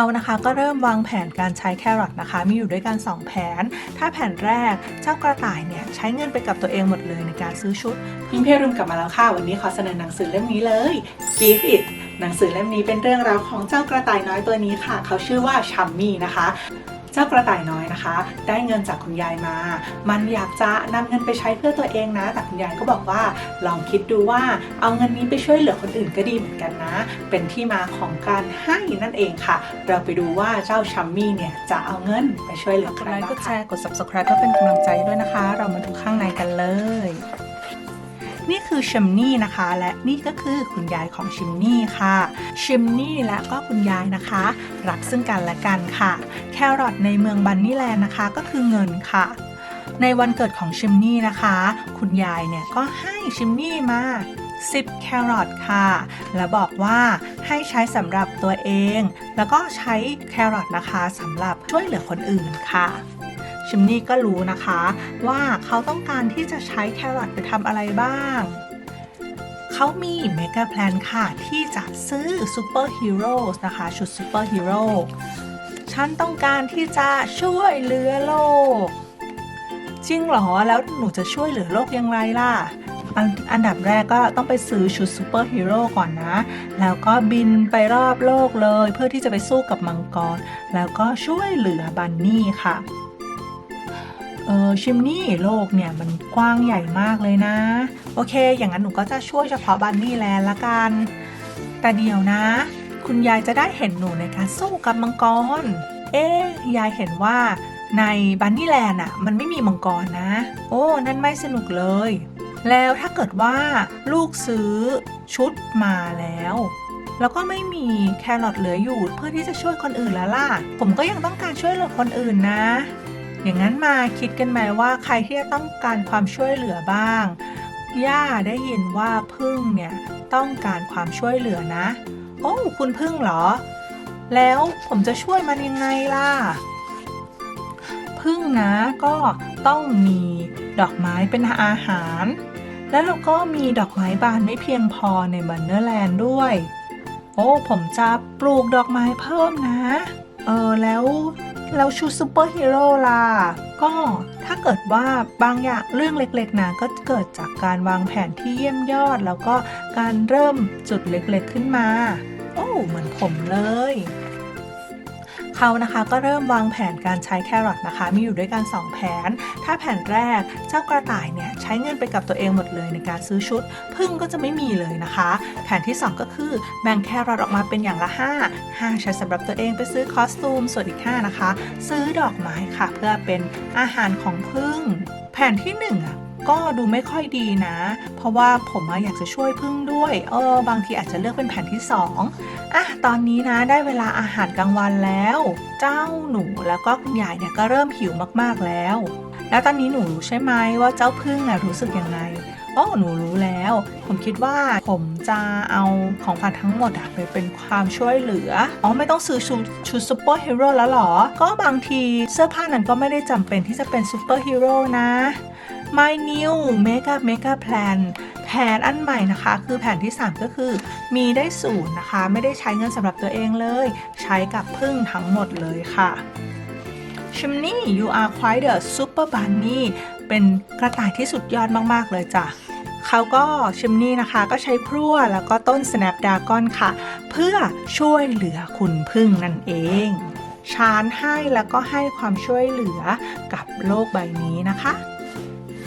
เขานะคะก็เริ่มวางแผนการใช้แครอทนะคะ มีอยู่ด้วยกัน 2 แผน ถ้าแผนแรกเจ้ากระต่ายเนี่ยใช้เงินไปกับตัวเองหมดเลยในการซื้อชุดพิมพ์เพรุมกลับมาแล้วค่ะ วันนี้ขอเสนอหนังสือเล่มนี้เลย Give It หนังสือเล่มนี้เป็นเรื่องราวของเจ้ากระต่ายน้อยตัวนี้ค่ะ เขาชื่อว่าชัมมี่นะคะ เจ้ากระต่ายน้อยนะคะ ได้เงินจากคุณยายมา มันอยากจะนำเงินไปใช้เพื่อตัวเองนะ แต่คุณยายก็บอกว่า ลองคิดดูว่าเอาเงินนี้ไปช่วยเหลือคนอื่นก็ดีเหมือนกันนะ เป็นที่มาของการให้นั่นเองค่ะ เราไปดูว่าเจ้าชัมมี่เนี่ยจะเอาเงินไปช่วยเหลือใครบ้างค่ะกดแชร์กด subscribe เพื่อเป็นกำลังใจด้วยนะคะ เรามาดูข้างในกันเลย นี่คือชิมนี่นะคะ และนี่ก็คือคุณยายของชิมนี่ค่ะ ชิมนี่และก็คุณยายนะคะ รักซึ่งกันและกันค่ะ แครอทในเมืองบันนี่แลนด์นะคะก็คือเงินค่ะ ในวันเกิดของชิมนี่นะคะ คุณยายเนี่ยก็ให้ชิมนี่มา10แครอทค่ะ แล้วบอกว่าให้ใช้สำหรับตัวเอง แล้วก็ใช้แครอทนะคะสำหรับช่วยเหลือคนอื่นค่ะ ชิมนี่ก็รู้นะคะ ว่าเขาต้องการที่จะใช้แครอทไปทำอะไรบ้าง เขามีเมก a แพลนค่ะ ที่จะซื้อซูเปอร์ฮีโร่นะคะ ชุดซูเปอร์ฮีโร่ฉันต้องการที่จะช่วยเหลือโลก จริงเหรอ แล้วหนูจะช่วยเหลือโลกอย่างไรล่ะออันดับแรกก็ต้องไปซื้อชุดซูเปอร์ฮีโร่ก่อนนะ แล้วก็บินไปรอบโลกเลย เพื่อที่จะไปสู้กับมังกร แล้วก็ช่วยเหลือบันนี่ค่ะ เออชิมนี่โลกเนี่ยมันกว้างใหญ่มากเลยนะ โอเค อย่างนั้นหนูก็จะช่วยเฉพาะบันนี่แลนละกัน แต่เดี๋ยวนะ คุณยายจะได้เห็นหนูในการสู้กับมังกร เอ๊ะยายเห็นว่าในบันนี่แลนอะมันไม่มีมังกรนะ โอ้ นั่นไม่สนุกเลย แล้วถ้าเกิดว่าลูกซื้อชุดมาแล้วแล้วก็ไม่มีแครอทเหลืออยู่เพื่อที่จะช่วยคนอื่นแล้วล่ะ ผมก็ยังต้องการช่วยเหลือคนอื่นนะ อย่างนั้นมาคิดกันไหมว่าใครที่จะต้องการความช่วยเหลือบ้าง ย่าได้ยินว่าพึ่งเนี่ยต้องการความช่วยเหลือนะ โอ้คุณพึ่งเหรอ แล้วผมจะช่วยมันยังไงล่ะ พึ่งนะก็ต้องมีดอกไม้เป็นอาหาร แล้วเราก็มีดอกไม้บานไม่เพียงพอในบันเนอร์แลนด์ด้วย โอ้ผมจะปลูกดอกไม้เพิ่มนะ เออแล้ว แล้วชุดซูเปอร์ฮีโร่ล่ะ ก็ถ้าเกิดว่าบางอย่างเรื่องเล็กๆนะก็เกิดจากการวางแผนที่เยี่ยมยอด แล้วก็การเริ่มจุดเล็กๆขึ้นมา โอ้เหมือนผมเลย เขานะคะก็เริ่มวางแผนการใช้แครอทนะคะ มีอยู่ด้วยกัน 2 แผน ถ้าแผนแรกเจ้ากระต่ายเนี่ยใช้เงินไปกับตัวเองหมดเลยในการซื้อชุด พึ่งก็จะไม่มีเลยนะคะ แผนที่ 2 ก็คือแบ่งแครอทออกมาเป็นอย่างละ 5 5 ใช้สำหรับตัวเองไปซื้อคอสตูม ส่วนอีก 5 นะคะ ซื้อดอกไม้ค่ะ เพื่อเป็นอาหารของพึ่ง แผนที่1อะ ก็ดูไม่ค่อยดีนะ เพราะว่าผมอยากจะช่วยพึ่งด้วยเออบางทีอาจจะเลือกเป็นแผ่นที่ 2อะตอนนี้นะได้เวลาอาหารกลางวันแล้ว เจ้าหนูแล้วก็คุณยายเนี่ยก็เริ่มหิวมากๆแล้ว แล้วตอนนี้หนูรู้ใช่ไหมว่าเจ้าพึ่งอะรู้สึกยังไงโอ้หนูรู้แล้ว ผมคิดว่าผมจะเอาของขวัญทั้งหมดอะไปเป็นความช่วยเหลือ อ๋อ ไม่ต้องซื้อชุดชุดซูเปอร์ฮีโร่แล้วหรอ ก็บางทีเสื้อผ้านั้นก็ไม่ได้จำเป็นที่จะเป็นซูเปอร์ฮีโร่นะ My New Mega Mega Plan แผนอันใหม่นะคะ คือแผนที่ 3 ก็คือมีได้ศูนย์นะคะ ไม่ได้ใช้เงินสำหรับตัวเองเลย ใช้กับพึ่งทั้งหมดเลยค่ะชิมนี่ you are quite a super bunny เป็นกระต่ายที่สุดยอดมาก ๆ เลยจ้ะเขาก็ชิมนี่นะคะก็ใช้พลั่วแล้วก็ต้น Snapdragon ค่ะ เพื่อช่วยเหลือคุณพึ่งนั่นเองชานให้แล้วก็ให้ความช่วยเหลือกับโลกใบนี้นะคะ